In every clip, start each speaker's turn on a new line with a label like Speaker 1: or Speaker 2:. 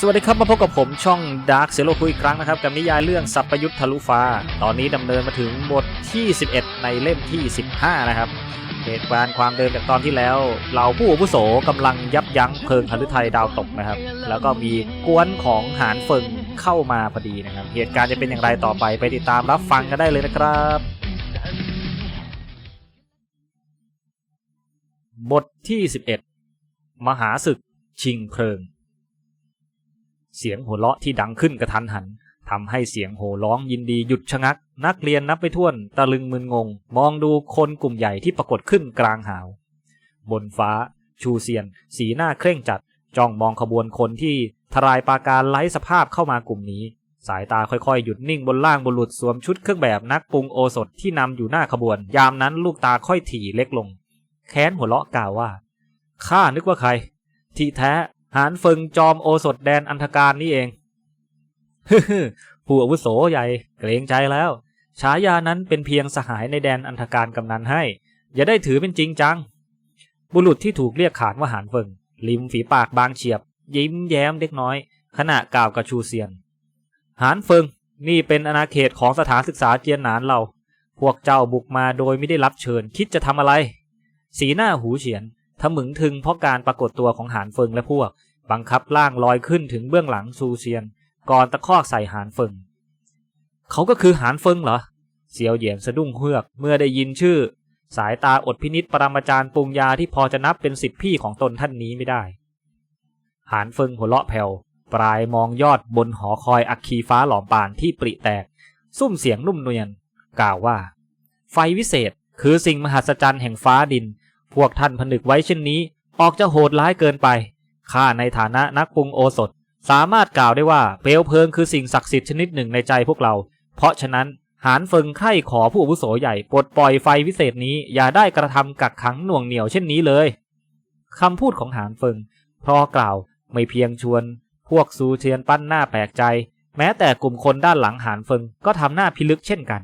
Speaker 1: สวัสดีครับมาพบกับผมช่อง Dark Zero คุยอีกครั้งนะครับกับนิยายเรื่องสัพพยุทธทะลุฟ้า ตอนนี้ดำเนินมาถึงบทที่ 11 ในเล่มที่ 15 นะครับ เหตุการณ์ความเดิมจากตอนที่แล้วเราผู้อาวุโสกำลังยับยั้งเพลิงหฤทัยดาวตกนะครับ แล้วก็มีกวนของหานเฟิงเข้ามาพอดีนะครับ เหตุการณ์จะเป็นอย่างไรต่อไปไปติดตามรับฟังกันได้เลยนะครับ บทที่ 11 มหาศึกชิงเพลิง เสียงหัวเราะที่ดังขึ้นกระทันหันทำให้เสียงโห่ร้องยินดีหยุดชะงัก นักเรียนนับไปถ้วนตะลึงมึนงง มองดูคนกลุ่มใหญ่ที่ปรากฏขึ้นกลางหาว บนฟ้า ชูเซียน สีหน้าเคร่งจัด จ้องมองขบวนคนที่ทรายปาการไร้สภาพเข้ามากลุ่มนี้ สายตาค่อยๆ หยุดนิ่งบนล่างบุรุษสวมชุดเครื่องแบบนักปรุงโอสถที่นำอยู่หน้าขบวน ยามนั้นลูกตาค่อยถี่เล็กลง แค้นหัวเราะกล่าวว่าข้านึกว่าใคร ที่แท้ หานเฟิงจอมโอสถแดนอันธการนี่เองฮึ่มผู้อาวุโสใหญ่เกรงใจแล้ว ฉายานั้นเป็นเพียงสหายในแดนอันธการกำนันให้ อย่าได้ถือเป็นจริงจัง บุรุษที่ถูกเรียกขานว่าหานเฟิงริมฝีปากบางเฉียบ ยิ้มแย้มเล็กน้อย ขณะกล่าวกับชูเซียน หานเฟิงนี่เป็นอาณาเขตของสถานศึกษาเจียนหนานเรา พวกเจ้าบุกมาโดยไม่ได้รับเชิญคิดจะทำอะไร สีหน้าหูเฉียน ทะมึงถึงเพราะการปรากฏตัวของหานเฟิงและพวก บังคับล่างลอยขึ้นถึงเบื้องหลังซูเซียน ก่อนตะคอกใส่หานเฟิง เขาก็คือหานเฟิงเหรอ เสียวเหยียนสะดุ้งเฮือกเมื่อได้ยินชื่อ สายตาอดพินิษปรมาจารย์ปรุงยาที่พอจะนับเป็นสิบพี่ของตนท่านนี้ไม่ได้ หานเฟิงหัวเราะแผ่วปลายมองยอดบนหอคอยอัคคีฟ้าหลอมปานที่ปริแตก ซุ่มเสียงนุ่มเนียน กล่าวว่า ไฟวิเศษคือสิ่งมหัศจรรย์แห่งฟ้าดิน พวกท่านผนึกไว้เช่นนี้ ออกจะโหดร้ายเกินไป ข้าในฐานะนักปรุงโอสถ สามารถกล่าวได้ว่าเปลวเพลิงคือสิ่งศักดิ์สิทธิ์ชนิดหนึ่งในใจพวกเรา เพราะฉะนั้นหานเฟิงไข้ขอผู้อาวุโสใหญ่ปลดปล่อยไฟวิเศษนี้อย่าได้กระทำกักขังหน่วงเหนียวเช่นนี้เลยคำพูดของหานเฟิงพอกล่าวไม่เพียงชวน พวกซูเทียนปั้นหน้าแปลกใจ แม้แต่กลุ่มคนด้านหลังหานเฟิงก็ทำหน้าพิลึกเช่นกัน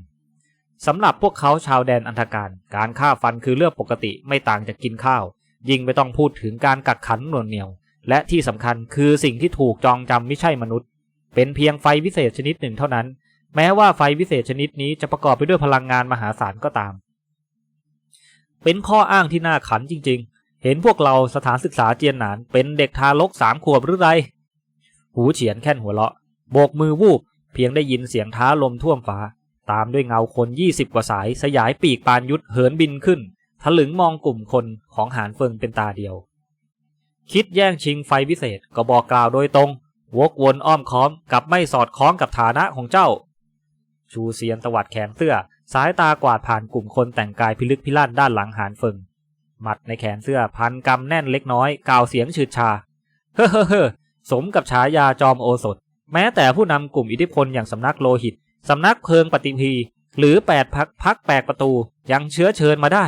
Speaker 1: สำหรับพวกเขาชาวแดนอันธการ การฆ่าฟันคือเรื่องปกติไม่ต่างจากกินข้าว ยิ่งไม่ต้องพูดถึงการกักขันหน่วงเหนียว และที่สำคัญคือสิ่งที่ถูกจองจำไม่ใช่มนุษย์ เป็นเพียงไฟวิเศษชนิดหนึ่งเท่านั้น แม้ว่าไฟวิเศษชนิดนี้จะประกอบไปด้วยพลังงานมหาศาลก็ตาม เป็นข้ออ้างที่น่าขันจริง ๆ เห็นพวกเราสถานศึกษาเจียนหนาน เป็นเด็กทารกสามขวบหรือไร หูเฉียนแค่นหัวเราะโบกมือวูบเพียงได้ยินเสียงท้าลมท่วมฟ้า ตามด้วยเงาคนยี่สิบกว่าสายสยายปีกปานยุทธเหินบินขึ้นถลึงมองกลุ่มคนของหานเฟิงเป็นตาเดียว คิดแย่งชิงไฟวิเศษก็บอกกล่าวโดยตรง วกวนอ้อมค้อมกับไม่สอดคล้องกับฐานะของเจ้า ชูเซียนตวัดแขนเสื้อ สายตากวาดผ่านกลุ่มคนแต่งกายพิลึกพิลั่นด้านหลังหานเฟิงหมัดในแขนเสื้อพันกำแน่นเล็กน้อยกล่าวเสียงฉืดชา เฮ้อเฮ้อเฮ้อสมกับฉายาจอมโอสถ แม้แต่ผู้นำกลุ่มอิทธิพลอย่างสำนักโลหิต สำนักเพิงปฏิพีหรือแปดพักพักแปดประตูยังเชื้อเชิญมาได้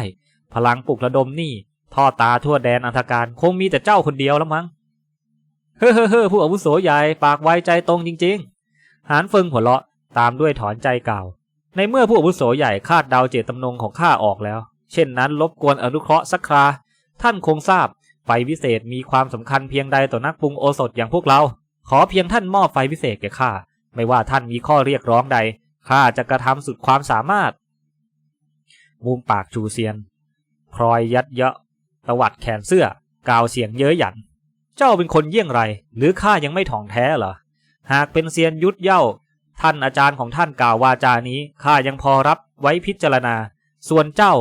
Speaker 1: พลังปลุกระดมนี่ท่อตาทั่วแดนอันธการคงมีแต่เจ้าคนเดียวแล้วมั้งเฮ้อเฮ้อเฮ้ผู้อาวุโสใหญ่ปากไวใจตรงจริง ๆ หานเฟิงหัวเราะตามด้วยถอนใจกล่าว ในเมื่อผู้อาวุโสใหญ่คาดเดาเจตจำนงของข้าออกแล้ว เช่นนั้นรบกวนอนุเคราะห์สักครา ท่านคงทราบ ไฟวิเศษมีความสำคัญเพียงใดต่อนักปรุงโอสถอย่างพวกเรา ขอเพียงท่านมอบไฟวิเศษแก่ข้า ไม่ว่าท่านมีข้อเรียกร้องใดข้าจะกระทำสุดความสามารถ มุมปากชูเซียนพลอยยัดเยาะตวัดแขนเสื้อกาวเสียงเย้ยหยัน เจ้าเป็นคนเยี่ยงไร หรือข้ายังไม่ถ่องแท้เหรอ หากเป็นเซียนยุทธเย่า ท่านอาจารย์ของท่านกล่าววาจานี้ข้ายังพอรับไว้พิจารณา ส่วนเจ้า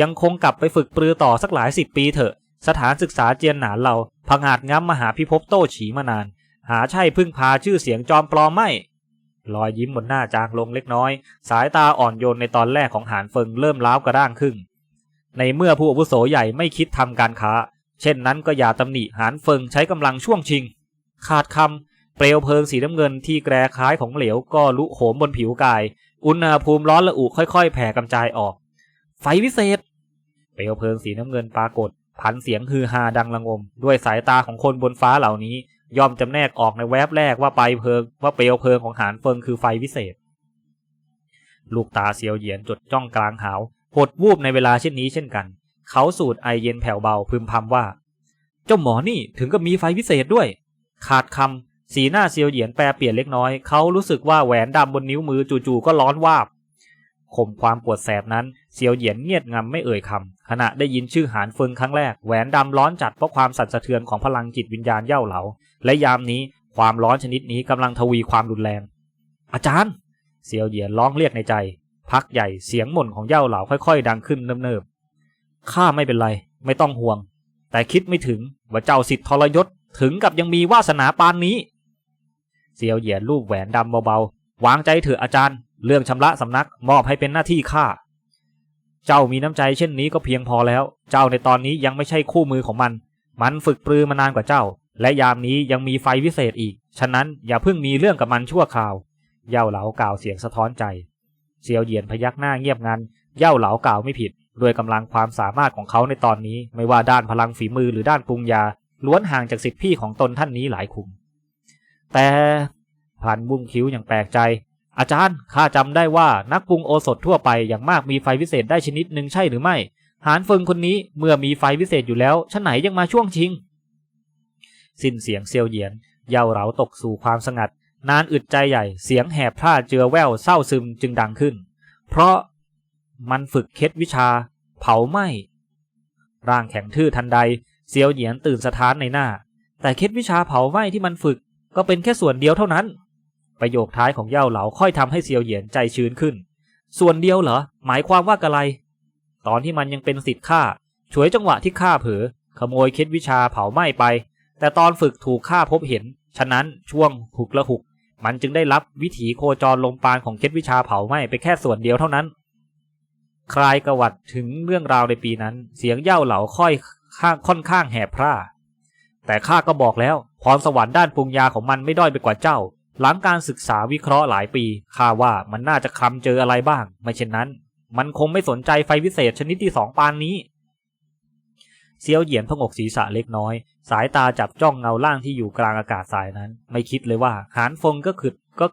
Speaker 1: ยังคงกลับไปฝึกปรือต่อสักหลายสิบปีเถอะ สถานศึกษาเจียนหนานเราพังอาจง้ำมหาพิภพโต้ฉีมานาน หาใช่พึ่งพาชื่อเสียงจอมปลอมไม่ รอยยิ้มบนหน้าจางลงเล็กน้อย สายตาอ่อนโยนในตอนแรกของหานเฟิงเริ่มล้าวกระด้างขึ้น ในเมื่อผู้อาวุโสใหญ่ไม่คิดทำการค้า เช่นนั้นก็อย่าตำหนิหานเฟิงใช้กำลังช่วงชิง ขาดคำเปลวเพลิงสีน้ำเงินที่แกรคล้ายของเหลวก็ลุโหมบนผิวกาย อุณหภูมิร้อนละอุค่อยๆ แผ่กำจายออก ไฟวิเศษ เปลวเพลิงสีน้ำเงินปรากฏพันเสียงฮือฮาดังระงม ด้วยสายตาของคนบนฟ้าเหล่านี้ ย่อมจำแนกออกในแวบแรกว่าไปเพลิงว่าเปลวเพลิงของหานเฟิงคือไฟวิเศษ ลูกตาเสียวเหยียนจดจ้องกลางหาวหดวูบในเวลาเช่นนี้เช่นกัน เขาสูดไอเย็นแผ่วเบาพึมพำว่า เจ้าหมอนี่ถึงกับมีไฟวิเศษด้วย ขาดคำสีหน้าเซียวเหยียนแปรเปลี่ยนเล็กน้อย เขารู้สึกว่าแหวนดำบนนิ้วมือจู่ๆก็ร้อนวาบ ข่มความปวดแสบนั้นเซียวเหยียนเงียบงำไม่เอ่ยคำขณะได้ยินชื่อหานเฟิงครั้งแรกแหวนดำร้อนจัดเพราะความสั่นสะเทือนของพลังจิตวิญญาณเย่าเหลา และยามนี้ความร้อนชนิดนี้กำลังทวีความรุนแรง อาจารย์ เซียวเหยียนร้องเรียกในใจ พักใหญ่เสียงหม่นของเย่าเหลาค่อยๆ ดังขึ้นเนิบๆข้าไม่เป็นไร ไม่ต้องห่วง แต่คิดไม่ถึงว่าเจ้าสิทธิ์ทรยศถึงกับยังมีวาสนาปานนี้ เซียวเหยียนรูปแหวนดำเบาๆวางใจเถอะอาจารย์ เรื่องชำระสำนักมอบให้เป็นหน้าที่ข้าเจ้ามีน้ำใจเช่นนี้ก็เพียงพอแล้ว เจ้าในตอนนี้ยังไม่ใช่คู่มือของมัน มันฝึกปรือมานานกว่าเจ้า และยามนี้ยังมีไฟวิเศษอีก ฉะนั้นอย่าเพิ่งมีเรื่องกับมันชั่วคราว เย่าเหลากล่าวเสียงสะท้อนใจ เซียวเหยียนพยักหน้าเงียบงัน เย่าเหลากล่าวไม่ผิด ด้วยกำลังความสามารถของเขาในตอนนี้ ไม่ว่าด้านพลังฝีมือหรือด้านปรุงยา ล้วนห่างจากสิทธิพี่ของตนท่านนี้หลายคุม แต่พลันบุ้งคิ้วอย่างแปลกใจ อาจารย์ข้าจำได้ว่านักปรุงโอสถทั่วไปอย่างมากมีไฟวิเศษได้ชนิดหนึ่งใช่หรือไม่ หานเฟิงคนนี้เมื่อมีไฟวิเศษอยู่แล้วชะไหนยังมาช่วงชิง สิ้นเสียงเซียวเหยียนเยาเหลาตกสู่ความสงัด นานอึดใจใหญ่เสียงแหบพร่าเจือแววเศร้าซึมจึงดังขึ้น เพราะมันฝึกเคล็ดวิชา เผาไหม้ร่างแข็งทื่อทันใดเซียวเหยียนตื่นสะท้านในหน้า แต่เคล็ดวิชาเผาไหม้ที่มันฝึกก็เป็นแค่ส่วนเดียวเท่านั้น ประโยคท้ายของเย่าเหลาค่อยทำให้เซียวเหยียนใจชื้นขึ้น ส่วนเดียวเหรอ หมายความว่ากะไร ตอนที่มันยังเป็นสิทธิ์ข้าฉวยจังหวะที่ข้าเผลอขโมยเคล็ดวิชาเผาไหม้ไป แต่ตอนฝึกถูกข้าพบเห็น ฉะนั้นช่วงหุกละหุก มันจึงได้รับวิถีโคจรลมปานของเคล็ดวิชาเผาไหม้ไปแค่ส่วนเดียวเท่านั้น คลายกระวัดถึงเรื่องราวในปีนั้น เสียงเย่าเหลาค่อยข้างค่อนข้างแหบพร่าแต่ข้าก็บอกแล้วพรสวรรค์ด้านปรุงยาของมันไม่ด้อยไปกว่าเจ้า หลังการศึกษาวิเคราะห์หลายปีข้าว่ามันน่าจะคลำเจออะไรบ้าง ไม่เช่นนั้น มันคงไม่สนใจไฟวิเศษชนิดที่สองปานนี้ เซียวเหยียนพงกศีรษะเล็กน้อย สายตาจับจ้องเงาล่างที่อยู่กลางอากาศสายนั้น ไม่คิดเลยว่าหานฟงก็คือก็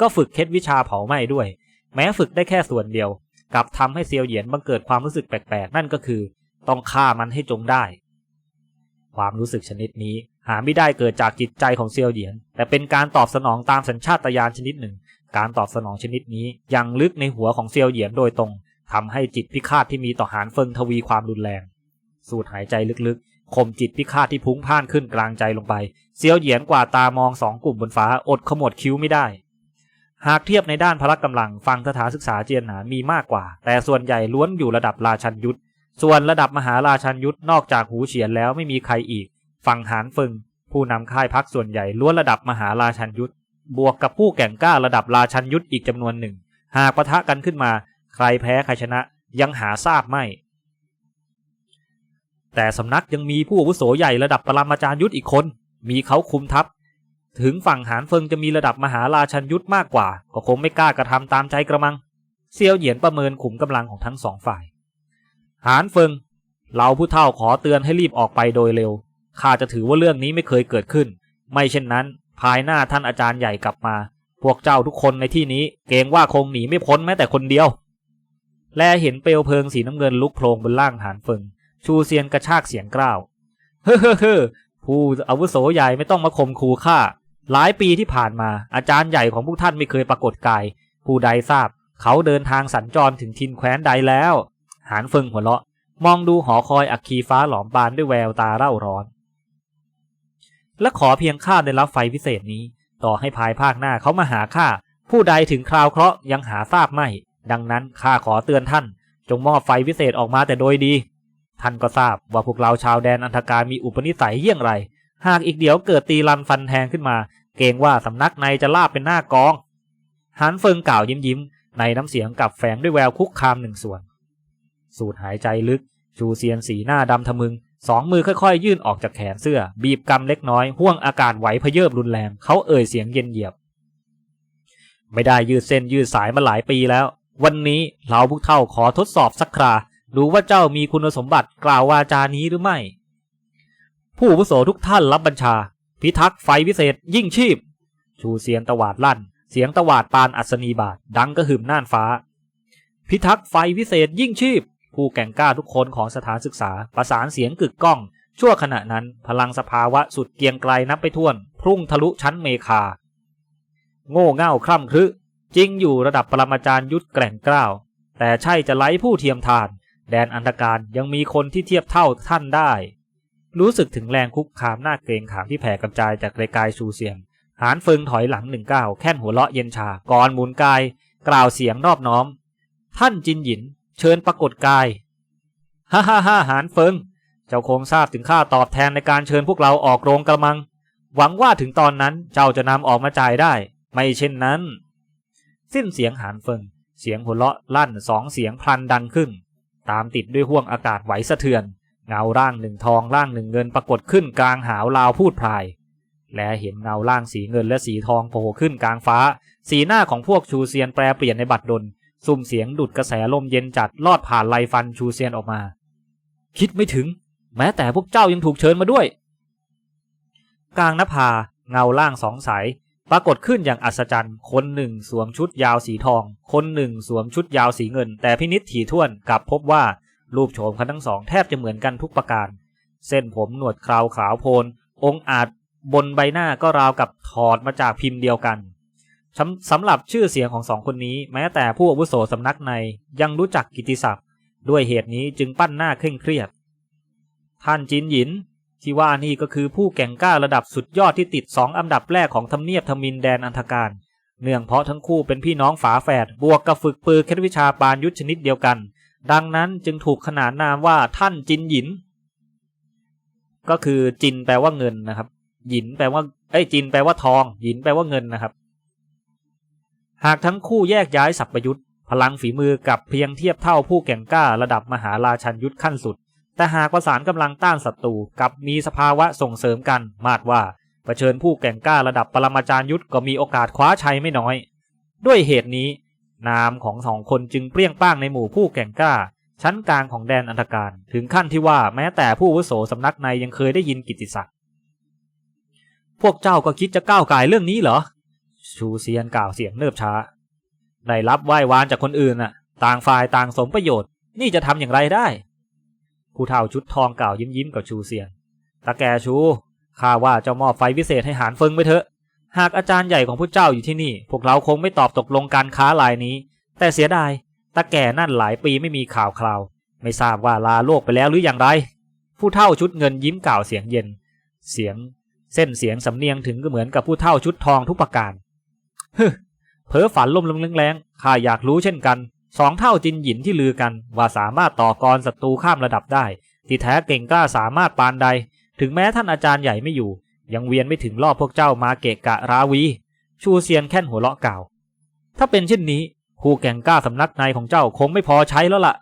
Speaker 1: ก็ฝึกเคล็ดวิชาเผาไหม้ด้วย แม้ฝึกได้แค่ส่วนเดียวกลับทำให้เซียวเหยียนบังเกิดความรู้สึกแปลกๆ นั่นก็คือ ต้องฆ่ามันให้จงได้ ความรู้สึกชนิดนี้ หาไม่ได้เกิดจากจิตใจของเซียวเหยียน แต่เป็นการตอบสนองตามสัญชาตญาณชนิดหนึ่ง การตอบสนองชนิดนี้ยังลึกในหัวของเซียวเหยียนโดยตรงทำให้จิตพิฆาตที่มีต่อหานเฟิงทวีความรุนแรง สูดหายใจลึกๆข่มจิตพิฆาตที่พุ่งพ่านขึ้นกลางใจลงไป เซียวเหยียนกว่าตามองสองกลุ่มบนฟ้าอดขมวดคิ้วไม่ได้ หากเทียบในด้านพละกำลังฟังสถานศึกษาเจียนหนานมีมากกว่า แต่ส่วนใหญ่ล้วนอยู่ระดับราชันยุทธส่วนระดับมหาราชันยุทธนอกจากหูเฉียนแล้วไม่มีใครอีก ฝั่งหานเฟิงผู้นำค่ายพักส่วนใหญ่ล้วนระดับมหาราชันยุทธบวกกับผู้แก่งกล้าระดับราชันยุทธอีกจำนวนหนึ่ง หากปะทะกันขึ้นมา ใครแพ้ใครชนะยังหาทราบไม่ แต่สำนักยังมีผู้อาวุโสใหญ่ระดับปรมาจารย์ยุทธอีกคน มีเขาคุมทัพ ถึงฝั่งหานเฟิงจะมีระดับมหาราชันยุทธมากกว่า ก็คงไม่กล้ากระทำตามใจกระมัง เซียวเหยียนประเมินขุมกำลังของทั้งสองฝ่าย หานเฟิงเราผู้เฒ่าขอเตือนให้รีบออกไปโดยเร็ว ข้าจะถือว่าเรื่องนี้ไม่เคยเกิดขึ้น ไม่เช่นนั้น ภายหน้าท่านอาจารย์ใหญ่กลับมา พวกเจ้าทุกคนในที่นี้เกรงว่าคงหนีไม่พ้นแม้แต่คนเดียว แลเห็นเปลวเพลิงสีน้ำเงินลุกโพลงบนล่างหานเฟิง ชูเซียนกระชากเสียงกล้าวเฮ้อเฮ้อเฮ้อผู้อาวุโสใหญ่ไม่ต้องมาข่มขู่ข้าหลายปีที่ผ่านมาอาจารย์ใหญ่ของพวกท่านไม่เคยปรากฏกาย ผู้ใดทราบ เขาเดินทางสัญจรถึงทินแคว้นใดแล้ว หานเฟิงหัวเราะ มองดูหอคอยอัคคีฟ้าหลอมบานด้วยแววตาเร่าร้อน และขอเพียงข้าได้รับไฟพิเศษนี้ ต่อให้ภายภาคหน้าเขามาหาข้าผู้ใดถึงคราวเคราะห์ยังหาทราบไม่ ดังนั้นข้าขอเตือนท่าน จงมอบไฟพิเศษออกมาแต่โดยดี ท่านก็ทราบว่าพวกเราชาวแดนอันธการมีอุปนิสัยเยี่ยงไร หากอีกเดี๋ยวเกิดตีรันฟันแทงขึ้นมา เกรงว่าสำนักในจะลาบเป็นหน้ากองหันเฟิงกล่าวยิ้มยิ้มในน้ำเสียงกับแฝงด้วยแววคุกคามหนึ่งส่วน สูดหายใจลึก ชูเซียนสีหน้าดำทะมึง สองมือค่อยๆ ยื่นออกจากแขนเสื้อ บีบกำเล็กน้อยห่วงอากาศไหวพเยิบรุนแรงเขาเอ่ยเสียงเย็นเหยียบ ไม่ได้ยืดเส้นยืดสายมาหลายปีแล้ว วันนี้เราพวกเท่าขอทดสอบสักคราดูว่าเจ้ามีคุณสมบัติกล่าววาจานี้หรือไม่ ผู้อาวุโสทุกท่านรับบัญชา พิทักษ์ไฟวิเศษยิ่งชีพ ชูเสียงตวาดลั่น เสียงตวาดปานอัศนีบาทดังกระหึ่มน่านฟ้า พิทักษ์ไฟวิเศษยิ่งชีพ ผู้แก่งกล้าทุกคนของสถานศึกษา ประสานเสียงกึกก้อง ชั่วขณะนั้นพลังสภาวะสุดเกียงไกลนับไปท่วน พุ่งทะลุชั้นเมคา โง่เง่าคร่ำครึจริงอยู่ระดับปรมาจารย์ยุทธแกร่งกล้าว แต่ใช่จะไล่ผู้เทียมทาน แดนอันธการยังมีคนที่เทียบเท่าท่านได้ รู้สึกถึงแรงคุกคามหน้าเกรงขามที่แผ่กระจายจากไกลๆชูเสียง หานเฟิงถอยหลังหนึ่งก้าวแค่นหัวเราะเย็นชาก่อนหมุนกาย กล่าวเสียงนอบน้อม ท่านจินหยิน เชิญปรากฏกาย ฮ่าฮ่าฮ่าหานเฟิง เจ้าคงทราบถึงค่าตอบแทนในการเชิญพวกเราออกโรงกระมัง หวังว่าถึงตอนนั้นเจ้าจะนำออกมาจ่ายได้ ไม่เช่นนั้น สิ้นเสียงหานเฟิง เสียงหัวเราะลั่นสองเสียงพลันดังขึ้น ตามติดด้วยห่วงอากาศไหวสะเทือน เงาร่างหนึ่งทองร่างหนึ่งเงินปรากฏขึ้นกลางหาวลาวพูดพลายและเห็นเงาร่างสีเงินและสีทองโผล่ขึ้นกลางฟ้า สีหน้าของพวกชูเซียนแปรเปลี่ยนในบัดดล ซุ่มเสียงดุดกระแสลมเย็นจัดลอดผ่านไหลฟันชูเซียนออกมา คิดไม่ถึง แม้แต่พวกเจ้ายังถูกเชิญมาด้วย กลางนภาเงาล่างสองสายปรากฏขึ้นอย่างอัศจรรย์ คนหนึ่งสวมชุดยาวสีทอง คนหนึ่งสวมชุดยาวสีเงิน แต่พินิษถี่ถ้วนกลับพบว่ารูปโฉมเขาทั้งสองแทบจะเหมือนกันทุกประการ เส้นผมหนวดคราวขาวโพลนองอาจบนใบหน้าก็ราวกับถอดมาจากพิมพ์เดียวกัน สำหรับชื่อเสียงของสองคนนี้ แม้แต่ผู้อาวุโสสำนักในยังรู้จักกิติศัพท์ ด้วยเหตุนี้จึงปั้นหน้าเคร่งเครียด ท่านจินหยิน ที่ว่านี่ก็คือผู้แก่งกล้าระดับสุดยอดที่ติดสองอันดับแรกของทำเนียบทมินแดนอันธการ เนื่องเพราะทั้งคู่เป็นพี่น้องฝาแฝดบวกกับฝึกปืนเคล็ดวิชาปานยุทธชนิดเดียวกัน ดังนั้นจึงถูกขนานนามว่าท่านจินหยิน ก็คือจินแปลว่าเงินนะครับ หยินแปลว่าเอ้ยจินแปลว่าทอง หยินแปลว่าเงินนะครับ หากทั้งคู่แยกย้ายสัพยุทธ์พลังฝีมือกับเพียงเทียบเท่าผู้แก่งกล้าระดับมหาราชันยุทธขั้นสุด แต่หากประสานกำลังต้านศัตรูกับมีสภาวะส่งเสริมกันมาดว่าเผชิญผู้แก่งกล้าระดับปรมาจารย์ยุทธก็มีโอกาสคว้าชัยไม่น้อย ด้วยเหตุนี้ นามของสองคนจึงเปรี้ยงป้างในหมู่ผู้แก่งกล้า ชั้นกลางของแดนอันธการถึงขั้นที่ว่าแม้แต่ผู้วุโสสำนักในยังเคยได้ยินกิตติศักดิ์พวกเจ้าก็คิดจะก้าวไก่เรื่องนี้เหรอ ชูเซียนกล่าวเสียงเนิบช้า ได้รับไหว้วานจากคนอื่นน่ะ ต่างฝ่ายต่างสมประโยชน์ นี่จะทำอย่างไรได้ผู้เฒ่าชุดทองกล่าวยิ้มยิ้มกับชูเซียน ตาแกชู ข้าว่าเจ้ามอบไฟวิเศษให้หานเฟิงไปเถอะ หากอาจารย์ใหญ่ของผู้เจ้าอยู่ที่นี่ พวกเราคงไม่ตอบตกลงการค้าลายนี้ แต่เสียดาย ตาแก่นั่นหลายปีไม่มีข่าวคราว ไม่ทราบว่าลาโลกไปแล้วหรืออย่างไร ผู้เฒ่าชุดเงินยิ้มกล่าวเสียงเย็น เสียง เส้นเสียงสำเนียงถึงก็เหมือนกับผู้เฒ่าชุดทองทุกประการ ฮึเพ้อฝันลมลมแรงๆข้าอยากรู้เช่นกัน สองเท่าจินหยินที่ลือกัน ว่าสามารถต่อกรศัตรูข้ามระดับได้ ที่แท้เก่งกล้าสามารถปานใด ถึงแม้ท่านอาจารย์ใหญ่ไม่อยู่ ยังเวียนไม่ถึงรอบพวกเจ้ามาเกะกะราวี ชูเซียนแค่นหัวเราะกล่าว ถ้าเป็นเช่นนี้ผู้แก่งกล้าสำนักในของเจ้าคงไม่พอใช้แล้วล่ะ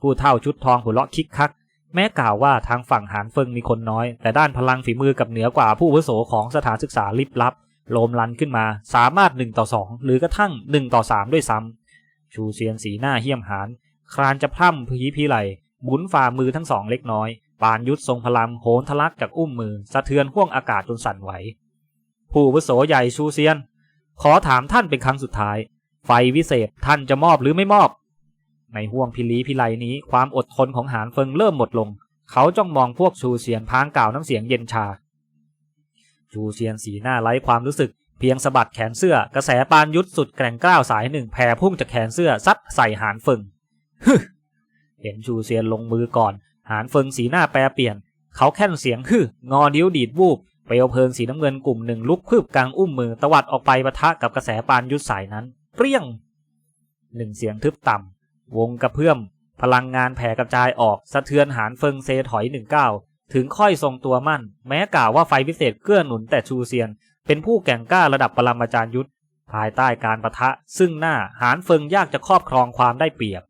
Speaker 1: ผู้เท่าชุดทองหัวเราะคิกคัก แม้กล่าวว่าทางฝั่งหานเฟิงมีคนน้อย แต่ด้านพลังฝีมือกับเหนือกว่าผู้วุโสของสถานศึกษาลิบลับ โลมลันขึ้นมาสามารถหนึ่งต่อสองหรือกระทั่งหนึ่งต่อสามด้วยซ้ำชูเซียนสีหน้าเหี้ยมหานครานจะพร่ำพีพีไหลหมุนฝ่ามือทั้งสองเล็กน้อย ปานยุทธทรงพลังโหนทะลักจากอุ้มมือ สะเทือนห่วงอากาศจนสั่นไหว ผู้วุโสใหญ่ชูเซียน ขอถามท่านเป็นครั้งสุดท้าย ไฟวิเศษท่านจะมอบหรือไม่มอบ ในห่วงพิลีพิไลนี้ความอดทนของหานเฟิงเริ่มหมดลง เขาจ้องมองพวกชูเซียนพางกล่าวน้ำเสียงเย็นชา ชูเซียนสีหน้าไร้ความรู้สึก เพียงสะบัดแขนเสื้อกระแสปานยุทธสุดแกร่งกล้าวสายหนึ่งแผ่พุ่งจากแขนเสื้อซัดใส่หานเฟิงฮึเห็นชูเซียนลงมือก่อน หานเฟิงสีหน้าแปรเปลี่ยน เขาแค่นเสียงฮึงอนิ้วดีดวูบเปลวเพลิงสีน้ำเงินกลุ่มหนึ่งลุกคืบกลางอุ้มมือตวัดออกไปปะทะกับกระแสปานยุทธสายนั้นเปรี้ยงหนึ่งเสียงทึบต่ำวงกระเพื่อม พลังงานแผ่กระจายออกสะเทือนหานเฟิงเซถอยหนึ่งก้าว ถึงค่อยทรงตัวมั่น แม้กล่าวว่าไฟพิเศษเกื้อหนุนแต่ชูเซียน เป็นผู้แก่งกล้าระดับปรมาจารย์ยุทธภายใต้การประทะ ซึ่งหน้าหานเฟิงยากจะครอบครองความได้เปรียบ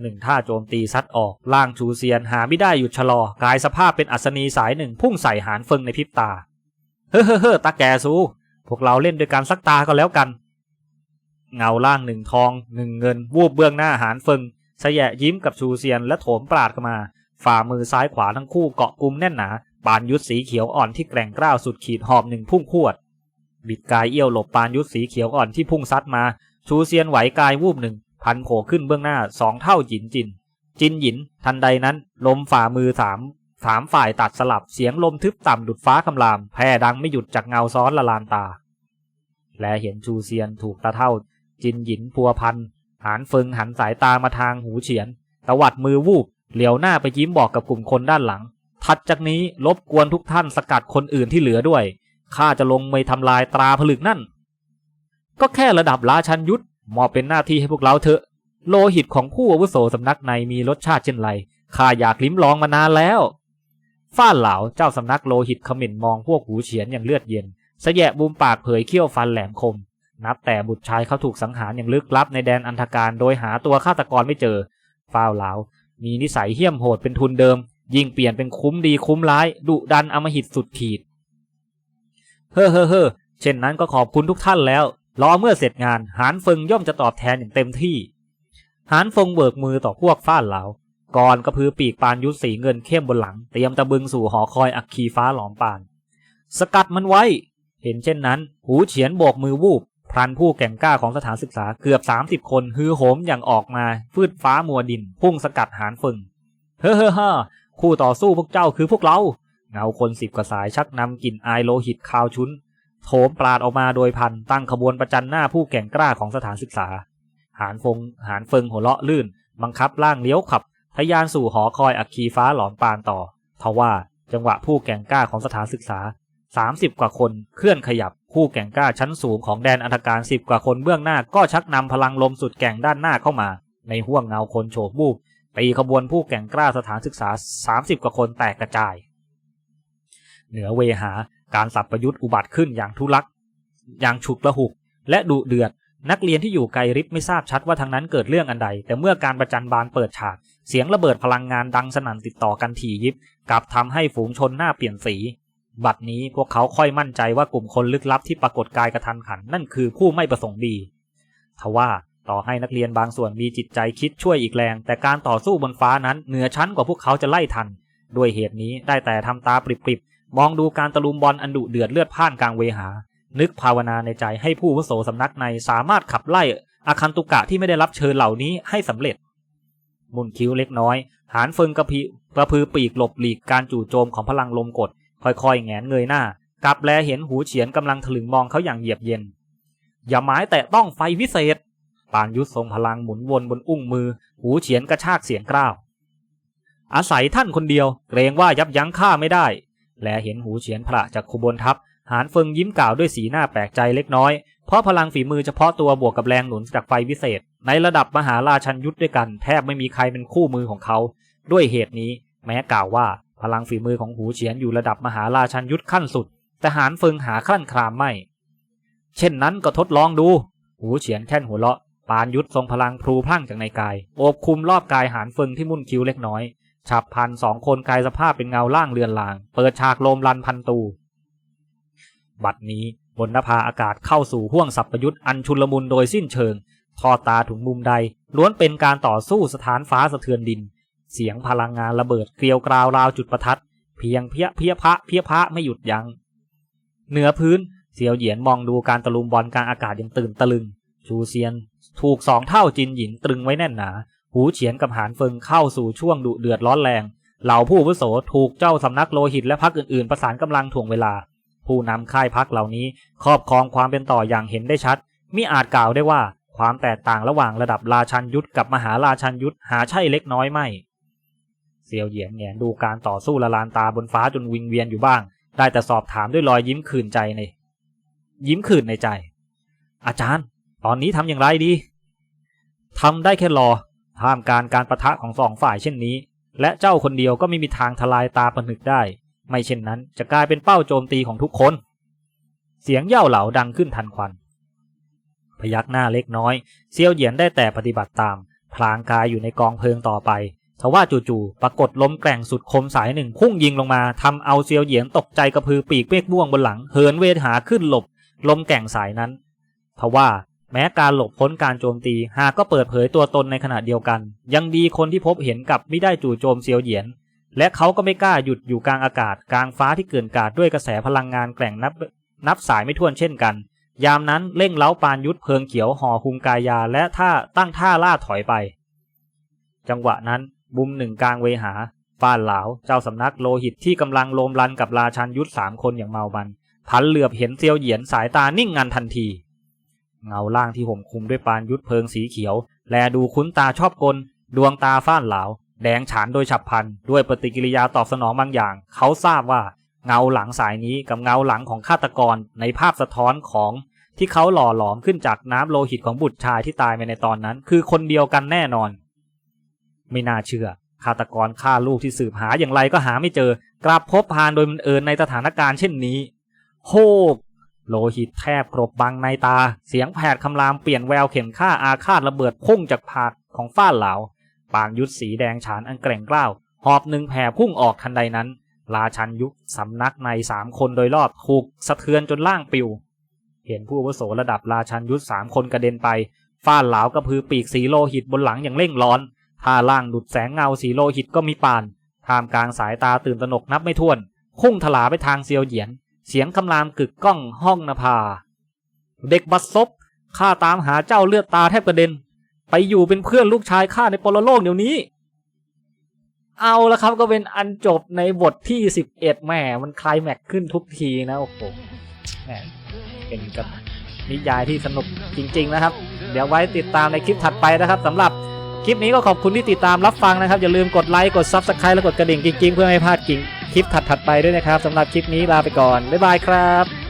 Speaker 1: หนึ่งท่าโจมตีซัดออกล่างชูเซียนหาไม่ได้หยุดชะลอกลายสภาพเป็นอัศนีสายหนึ่งพุ่งใส่หานเฟิงในพริบตา เฮ้อเฮ้อเฮ้ตาแกซู พวกเราเล่นด้วยกันสักตาก็แล้วกัน เงาล่างหนึ่งทองหนึ่งเงินวูบเบื้องหน้าหานเฟิง สยะยิ้มกับชูเซียนและโถมปราดเข้ามา ฝ่ามือซ้ายขวาทั้งคู่เกาะกุมแน่นหนาปานยุทธสีเขียวอ่อนที่แกร่งกล้าวสุดขีดหอบหนึ่งพุ่งพวด บิดกายเอี้ยวหลบปานยุทธสีเขียวอ่อนที่พุ่งซัดมา ชูเซียนไหวกายวูบหนึ่งพันโผขึ้นเบื้องหน้าสองเท่าจินจิน จินหยิน ทันใดนั้นลมฝ่ามือสามสามฝ่ายตัดสลับเสียงลมทึบต่ำดุดฟ้าคำรามแผ่ดังไม่หยุดจากเงาซ้อนละลานตา และเห็นชูเซียนถูกตาเท่า จินหยินพัวพัน หานเฟิงหันสายตามาทางหูเฉียนตวัดมือวูบเหลียวหน้าไปยิ้มบอกกับกลุ่มคนด้านหลัง ถัดจากนี้รบกวนทุกท่านสกัดคนอื่นที่เหลือด้วยข้าจะลงไปทำลายตราผลึกนั่น ก็แค่ระดับราชันยุทธมอบเป็นหน้าที่ให้พวกเราเถอะ โลหิตของผู้อาวุโสสำนักในมีรสชาติเช่นไรข้าอยากลิ้มลองมานานแล้วฟ้าเหลาเจ้าสำนักโลหิตขมิ่นมองพวกหูเฉียนอย่างเลือดเย็น สแยะบุมปากเผยเขี้ยวฟันแหลมคม นับแต่บุตรชายเขาถูกสังหารอย่างลึกลับในแดนอันธการโดยหาตัวฆาตกรไม่เจอฟ้าวเหลามีนิสัยเหี้ยมโหดเป็นทุนเดิม ยิ่งเปลี่ยนเป็นคุ้มดีคุ้มร้ายดุดันอมหิตสุดขีด เฮ้อเฮ้อเฮ้อเช่นนั้นก็ขอบคุณทุกท่านแล้ว รอเมื่อเสร็จงานหานเฟิงย่อมจะตอบแทนอย่างเต็มที่หานฟงเบิกมือต่อพวกฟ้านเหลาก่อนกระพือปีกปานยุทธสีเงินเข้มบนหลัง เตรียมตะบึงสู่หอคอยอักคีฟ้าหลอมปาน สกัดมันไว้ เห็นเช่นนั้น หูเฉียนโบกมือวูบ พรันผู้แก่งกล้าของสถานศึกษาเกือบ 30 คนฮือโหมอย่างออกมาฟืดฟ้ามัวดิน พุ่งสกัดหานเฟิงเฮ้อเฮ้อเฮ้อคู่ต่อสู้พวกเจ้าคือพวกเรา เงาคนสิบกว่าสายชักนำกลิ่นอายโลหิตคาวชุนโถมปราดออกมาโดยพันตั้งขบวนประจันหน้าผู้แก่งกล้าของสถานศึกษา หานฟงหานเฟิงหัวเราะลื่น บังคับล่างเลี้ยวขับทะยานสู่หอคอยอักคีฟ้าหลอมปานต่อทว่าจังหวะผู้แก่งกล้าของสถานศึกษา 30 กว่าคนเคลื่อนขยับ ผู้แก่งกล้าชั้นสูงของแดนอันธการสิบกว่าคนเบื้องหน้าก็ชักนำพลังลมสุดแก่งด้านหน้าเข้ามา ในห้วงเงาคนโฉบบูบตีขบวนผู้แก่งกล้าสถานศึกษา 30 กว่าคนแตกกระจาย เหนือเวหาการสับประยุทธ์อุบัติขึ้นอย่างทุลัก อย่างฉุกละหุก และดุเดือด นักเรียนที่อยู่ไกลริบไม่ทราบชัดว่าทางนั้นเกิดเรื่องอันใด แต่เมื่อการประจันบานเปิดฉาก เสียงระเบิดพลังงานดังสนั่นติดต่อกันถี่ยิบ กลับทำให้ฝูงชนหน้าเปลี่ยนสี บัดนี้พวกเขาค่อยมั่นใจว่ากลุ่มคนลึกลับที่ปรากฏกายกระทันหันนั่นคือผู้ไม่ประสงค์ดี ทว่าต่อให้นักเรียนบางส่วนมีจิตใจคิดช่วยอีกแรง แต่การต่อสู้บนฟ้านั้นเหนือชั้นกว่าพวกเขาจะไล่ทัน ด้วยเหตุนี้ได้แต่ทำตาปริบๆ มองดูการตะลุมบอลอันดุเดือดเลือดพ่านกลางเวหา นึกภาวนาในใจให้ผู้วุโสสำนักในสามารถขับไล่อาคันตุกะที่ไม่ได้รับเชิญเหล่านี้ให้สำเร็จ มุนคิ้วเล็กน้อย หานเฟิงกระพีกระพือปีกหลบหลีกการจู่โจมของพลังลมกด ค่อยๆแงนเงยหน้ากลับแลเห็นหูเฉียนกำลังถลึงมองเขาอย่างเหยียบเย็น อย่าหมายแตะต้องไฟวิเศษ ปานยุทธทรงพลังหมุนวนบนอุ้งมือ หูเฉียนกระชากเสียงกล้าว อาศัยท่านคนเดียว เกรงว่ายับยั้งข้าไม่ได้ แลเห็นหูเฉียนพระจากขบวนทัพ หานเฟิงยิ้มกล่าวด้วยสีหน้าแปลกใจเล็กน้อย เพราะพลังฝีมือเฉพาะตัวบวกกับแรงหนุนจากไฟวิเศษ ในระดับมหาราชันยุทธด้วยกัน แทบไม่มีใครเป็นคู่มือของเขา ด้วยเหตุนี้ แม้กล่าวว่า พลังฝีมือของหูเฉียนอยู่ระดับมหาราชันยุทธขั้นสุด แต่หานเฟิงหาขั้นครามไม่ เช่นนั้นก็ทดลองดู หูเฉียนแค่นหัวเราะ ปานยุทธทรงพลังพลูพลั่งจากในกาย โอบคุมรอบกายหานเฟิงที่มุ่นคิ้วเล็กน้อย ฉับพันสองคนกายสภาพเป็นเงาล่างเรือนลาง เปิดฉากโลมลันพันตู บัดนี้บนนภาอากาศเข้าสู่ห้วงสัพยุทธ์อันชุลมุนโดยสิ้นเชิง ทอดตาถุงมุมใดล้วนเป็นการต่อสู้สถานฟ้าสะเทือนดิน เสียงพลังงานระเบิดเกลียวกราวราวจุดประทัด เพียงเพี้ยเพี้ยพระเพี้ยพระไม่หยุดยัง้งเหนือพื้นเสียวเหยียนมองดูการตะลุมบอลกลางอากาศยังตื่นตะลึง ชูเซียน ถูกสองเท่าจินหยินตรึงไว้แน่นหนา หูเฉียนกับหานเฟิงเข้าสู่ช่วงดุเดือดร้อนแรง เหล่าผู้วุโสถูกเจ้าสำนักโลหิตและพักอื่นๆ ประสานกำลังถ่วงเวลา ผู้นำค่ายพักเหล่านี้ครอบครองความเป็นต่ออย่างเห็นได้ชัดมิอาจกล่าวได้ว่าความแตกต่างระหว่างระดับราชันยุทธกับมหาราชันยุทธหาใช่เล็กน้อยไม่ เซียวเหยียนแงนดูการต่อสู้ละลานตาบนฟ้าจนวิงเวียนอยู่บ้าง ได้แต่สอบถามด้วยรอยยิ้มขื่นใจใน ยิ้มขื่นในใจ อาจารย์ ตอนนี้ทำอย่างไรดีทำได้แค่รอท่ามการการประทะของสองฝ่ายเช่นนี้ และเจ้าคนเดียวก็ไม่มีทางทลายตาผนึกได้ ไม่เช่นนั้นจะกลายเป็นเป้าโจมตีของทุกคน เสียงเย่าเหลาดังขึ้นทันควัน พยักหน้าเล็กน้อย เซียวเหยียนได้แต่ปฏิบัติตาม พลางกายอยู่ในกองเพลิงต่อไป ทว่าจู่ๆปรากฏลมแกร่งสุดคมสายหนึ่งพุ่งยิงลงมาทำเอาเซียวเหยียนตกใจกระพือปีกเมฆม่วงบนหลังเหินเวทหาขึ้นหลบลมแก่งสายนั้นทว่าแม้การหลบพ้นการโจมตีหากก็เปิดเผยตัวตนในขณะเดียวกัน ยังดีคนที่พบเห็นกับไม่ได้จู่โจมเซียวเหยียน และเขาก็ไม่กล้าหยุดอยู่กลางอากาศกลางฟ้าที่เกินกาดด้วยกระแสพลังงานแกร่งนับนับสายไม่ถ้วนเช่นกัน ยามนั้นเร่งเล้าปานยุทธเพิงเขียวห่อคุมกายาและท่าตั้งท่าล่าถอยไป จังหวะนั้น บุมหนึ่งกลางเวหาฟ้านหลาวเจ้าสำนักโลหิตที่กำลังโลมรันกับราชันยุทธสามคนอย่างเมามันพันเหลือบเห็นเซียวเหยียนสายตานิ่งงันทันที เงาล่างที่ห่มคลุมด้วยปานยุทธเพลิงสีเขียว แลดูคุ้นตาชอบกล ดวงตาฟ้านหลาวแดงฉานโดยฉับพลัน ด้วยปฏิกิริยาตอบสนองบางอย่าง เขาทราบว่าเงาหลังสายนี้กับเงาหลังของฆาตกรในภาพสะท้อนของที่เขาหล่อหลอมขึ้นจากน้ำโลหิตของบุตรชายที่ตายไปในตอนนั้น คือคนเดียวกันแน่นอน ไม่น่าเชื่อฆาตกรฆ่าลูกที่สืบหาอย่างไรก็หาไม่เจอกลับพบพานโดยมันเอิญในสถานการณ์เช่นนี้ โฮกโลหิตแทบกรบบังในตา เสียงแผดคำรามเปลี่ยนแววเข็มฆ่าอาฆาตระเบิดพุ่งจากผากของฟ้าเหลา ปางยุทธสีแดงฉานอันแกร่งกล้าว หอบหนึ่งแผ่พุ่งออกทันใดนั้น ราชันยุคสำนักในสามคนโดยรอบถูกสะเทือนจนล่างปิว เห็นผู้อาวุโสระดับราชันยุทธสามคนกระเด็นไปฟ้าเหลากระพือปีกสีโลหิตบนหลังอย่างเร่งร้อน ท่าล่างดุดแสงเงาสีโลหิตก็มีปานท่ามกลางสายตาตื่นตระหนกนับไม่ถ้วน พุ่งถลาไปทางเซียวเหยียน เสียงคำรามกึกก้องห้องนภา เด็กบัดซบข้าตามหาเจ้าเลือดตาแทบกระเด็น ไปอยู่เป็นเพื่อนลูกชายข้าในปรโลกเดี๋ยวนี้ เอาละครับก็เป็นอันจบในบทที่ 11แหมมันคลายแม็กขึ้นทุกทีนะโอ้โหแหมเป็นกับนิยายที่สนุกจริง ๆ นะครับ เดี๋ยวไว้ติดตามในคลิปถัดไปนะครับสำหรับ คลิปนี้ก็ขอบคุณที่ติดตามรับฟังนะครับ อย่าลืมกดไลค์กด Subscribe และกดกระดิ่งกิ๊งๆเพื่อไม่พลาดกิ่งคลิปถัดๆไปด้วยนะครับสำหรับคลิปนี้ลาไปก่อนบ๊ายบายครับ